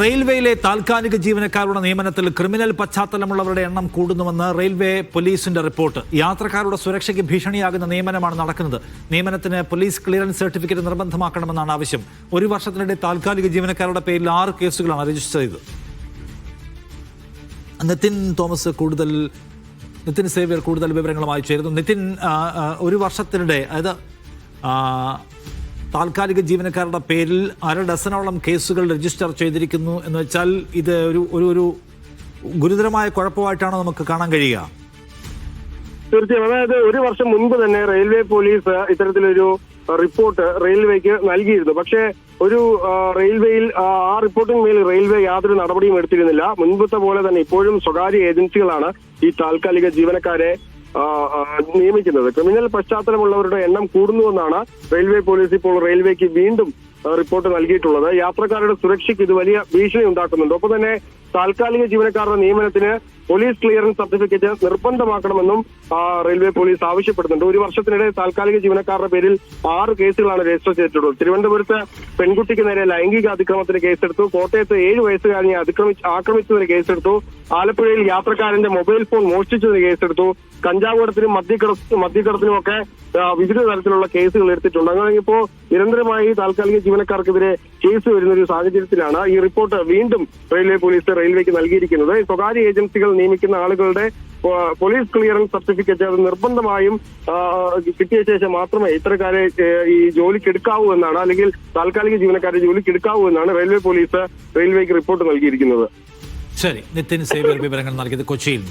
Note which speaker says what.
Speaker 1: റെയിൽവേയിലെ താൽക്കാലിക ജീവനക്കാരുടെ നിയമനത്തിൽ ക്രിമിനൽ പശ്ചാത്തലമുള്ളവരുടെ എണ്ണം കൂടുന്നുവെന്ന് റെയിൽവേ പോലീസിന്റെ റിപ്പോർട്ട്. യാത്രക്കാരുടെ സുരക്ഷയ്ക്ക് ഭീഷണിയാകുന്ന നിയമനമാണ് നടക്കുന്നത്. നിയമനത്തിന് പോലീസ് ക്ലിയറൻസ് സർട്ടിഫിക്കറ്റ് നിർബന്ധമാക്കണമെന്നാണ് ആവശ്യം. ഒരു വർഷത്തിനിടെ താൽക്കാലിക ജീവനക്കാരുടെ പേരിൽ ആറ് കേസുകളാണ് രജിസ്റ്റർ ചെയ്തത്. നിതിൻ തോമസ് കൂടുതൽ നിതിൻ സേവ്യർ കൂടുതൽ വിവരങ്ങളുമായി ചേരുന്നു. നിതിൻ ഒരു വർഷത്തിനിടെ അതായത് താൽക്കാലിക ജീവനക്കാരുടെ പേരിൽ അര ഡസനോളം കേസുകൾ രജിസ്റ്റർ ചെയ്തിരിക്കുന്നു എന്ന് വെച്ചാൽ ഇത് ഒരു ഒരു ഒരു ഗുരുതരമായ കുഴപ്പമായിട്ടാണ് നമുക്ക് കാണാൻ കഴിയുക.
Speaker 2: തീർച്ചയായും. അതായത് ഒരു വർഷം മുൻപ് തന്നെ റെയിൽവേ പോലീസ് ഇത്തരത്തിലൊരു റിപ്പോർട്ട് റെയിൽവേക്ക് നൽകിയിരുന്നു. പക്ഷേ ഒരു റെയിൽവേയിൽ ആ റിപ്പോർട്ടിന് മേൽ റെയിൽവേ യാതൊരു നടപടിയും എടുത്തിരുന്നില്ല. മുൻപത്തെ പോലെ തന്നെ ഇപ്പോഴും സ്വകാര്യ ഏജൻസികളാണ് ഈ താൽക്കാലിക ജീവനക്കാരെ നിയമിക്കുന്നത്. ക്രിമിനൽ പശ്ചാത്തലമുള്ളവരുടെ എണ്ണം കൂടുന്നുവെന്നാണ് റെയിൽവേ പോലീസ് ഇപ്പോൾ റെയിൽവേക്ക് വീണ്ടും റിപ്പോർട്ട് നൽകിയിട്ടുള്ളത്. യാത്രക്കാരുടെ സുരക്ഷയ്ക്ക് ഇത് വലിയ ഭീഷണി ഉണ്ടാക്കുന്നുണ്ട് ഒപ്പം തന്നെ താൽക്കാലിക ജീവനക്കാരുടെ നിയമനത്തിന് പോലീസ് ക്ലിയറൻസ് സർട്ടിഫിക്കറ്റ് നിർബന്ധമാക്കണമെന്നും റെയിൽവേ പോലീസ് ആവശ്യപ്പെടുന്നുണ്ട്. ഒരു വർഷത്തിനിടെ താൽക്കാലിക ജീവനക്കാരുടെ പേരിൽ ആറ് കേസുകളാണ് രജിസ്റ്റർ ചെയ്തിട്ടുള്ളത്. തിരുവനന്തപുരത്ത് പെൺകുട്ടിക്ക് നേരെ ലൈംഗിക അതിക്രമത്തിന് കേസെടുത്തു. കോട്ടയത്ത് ഏഴ് വയസ്സുകാരനെ അതിക്രമിച്ച് ആക്രമിച്ചതിന് കേസെടുത്തു. ആലപ്പുഴയിൽ യാത്രക്കാരന്റെ മൊബൈൽ ഫോൺ മോഷ്ടിച്ചതിന് കേസെടുത്തു. കഞ്ചാവടത്തിനും മദ്യക്കട മദ്യക്കടത്തിനും ഒക്കെ വിവിധ തരത്തിലുള്ള കേസുകൾ എടുത്തിട്ടുണ്ട്. അങ്ങനെ ഇപ്പോ നിരന്തരമായി താൽക്കാലിക ജീവനക്കാർക്കെതിരെ കേസ് വരുന്ന ഒരു സാഹചര്യത്തിലാണ് ഈ റിപ്പോർട്ട് വീണ്ടും റെയിൽവേ പോലീസ് റെയിൽവേക്ക് നൽകിയിരിക്കുന്നത്. സ്വകാര്യ ഏജൻസികൾ നിയമിക്കുന്ന ആളുകളുടെ പോലീസ് ക്ലിയറൻസ് സർട്ടിഫിക്കറ്റ് അത് നിർബന്ധമായും കിട്ടിയ ശേഷം മാത്രമേ ഇത്തരക്കാരെ ഈ ജോലിക്ക് എടുക്കാവൂ എന്നാണ് അല്ലെങ്കിൽ താൽക്കാലിക ജീവനക്കാരെ ജോലിക്ക് എടുക്കാവൂ എന്നാണ് റെയിൽവേ പോലീസ് റെയിൽവേക്ക് റിപ്പോർട്ട് നൽകിയിരിക്കുന്നത്.
Speaker 1: ശരി. നിതിൻ സേവ്യർ വിവരങ്ങൾ നൽകിയത് കൊച്ചിയിൽ.